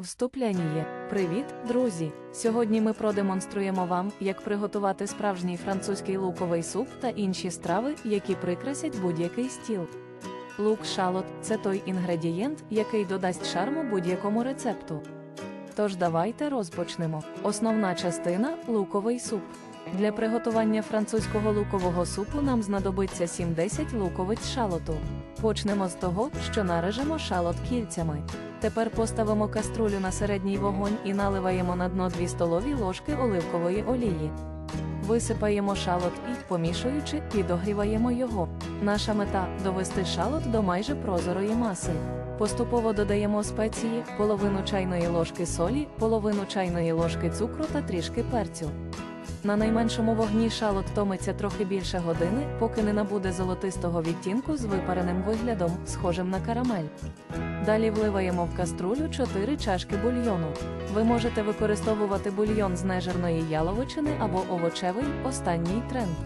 Вступляння. Привіт, друзі! Сьогодні ми продемонструємо вам, як приготувати справжній французький луковий суп та інші страви, які прикрасять будь-який стіл. Лук шалот це той інгредієнт, який додасть шарму будь-якому рецепту. Тож давайте розпочнемо. Основна частина луковий суп. Для приготування французького лукового супу нам знадобиться 7-10 луковиць шалоту. Почнемо з того, що нарежемо шалот кільцями. Тепер поставимо каструлю на середній вогонь і наливаємо на дно 2 столові ложки оливкової олії. Висипаємо шалот і, помішуючи, підогріваємо його. Наша мета довести шалот до майже прозорої маси. Поступово додаємо спеції, половину чайної ложки солі, половину чайної ложки цукру та трішки перцю. На найменшому вогні шалот томиться трохи більше години, поки не набуде золотистого відтінку з випареним виглядом, схожим на карамель. Далі вливаємо в каструлю 4 чашки бульйону. Ви можете використовувати бульйон з нежирної яловичини або овочевий останній тренд.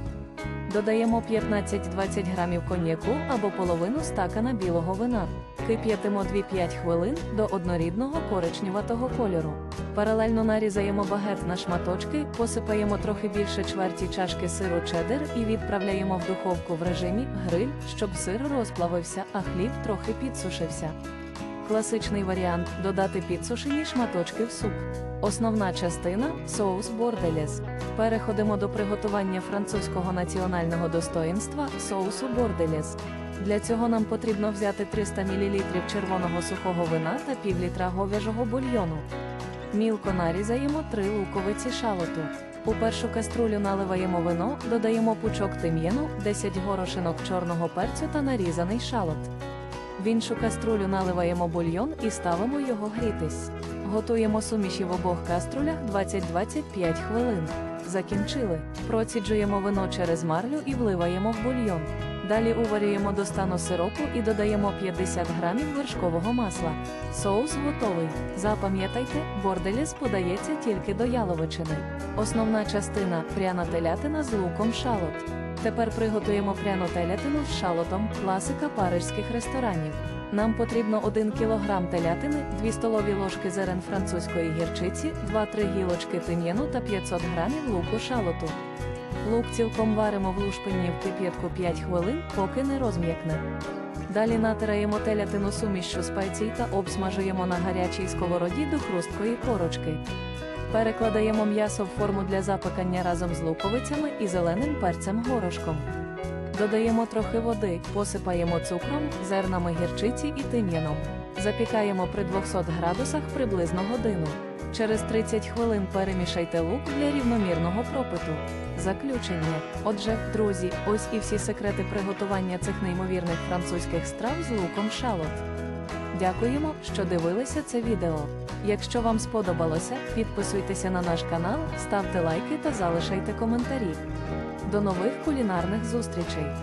Додаємо 15-20 грамів коньяку або половину стакана білого вина. Кип'ятимо 2-5 хвилин до однорідного коричневатого кольору. Паралельно нарізаємо багет на шматочки, посипаємо трохи більше чверті чашки сиру чеддер і відправляємо в духовку в режимі гриль, щоб сир розплавився, а хліб трохи підсушився. Класичний варіант додати підсушені шматочки в суп. Основна частина соус борделес. Переходимо до приготування французького національного достоїнства соусу борделес. Для цього нам потрібно взяти 300 мл червоного сухого вина та півлітра говяжого бульйону. Мілко нарізаємо 3 луковиці шалоту. У першу каструлю наливаємо вино, додаємо пучок тим'яну, 10 горошинок чорного перцю та нарізаний шалот. В іншу каструлю наливаємо бульйон і ставимо його грітись. Готуємо суміші в обох каструлях 20-25 хвилин. Закінчили. Проціджуємо вино через марлю і вливаємо в бульйон. Далі уварюємо до стану сиропу і додаємо 50 грамів вершкового масла. Соус готовий. Запам'ятайте, борделіс подається тільки до яловичини. Основна частина пряна телятина з луком шалот. Тепер приготуємо пряну телятину з шалотом, класика парижських ресторанів. Нам потрібно 1 кг телятини, 2 столові ложки зерен французької гірчиці, 2-3 гілочки тим'яну та 500 г луку шалоту. Лук цілком варимо в лушпині в кип'ятку 5 хвилин, поки не розм'якне. Далі натираємо телятину сумішю спецій та обсмажуємо на гарячій сковороді до хрусткої корочки. Перекладаємо м'ясо в форму для запекання разом з луковицями і зеленим перцем горошком. Додаємо трохи води, посипаємо цукром, зернами гірчиці і тим'яном. Запікаємо при 200 градусах приблизно годину. Через 30 хвилин перемішайте лук для рівномірного пропиту. Заключення. Отже, друзі, ось і всі секрети приготування цих неймовірних французьких страв з луком шалот. Дякуємо, що дивилися це відео. Якщо вам сподобалося, підписуйтеся на наш канал, ставте лайки та залишайте коментарі. До нових кулінарних зустрічей!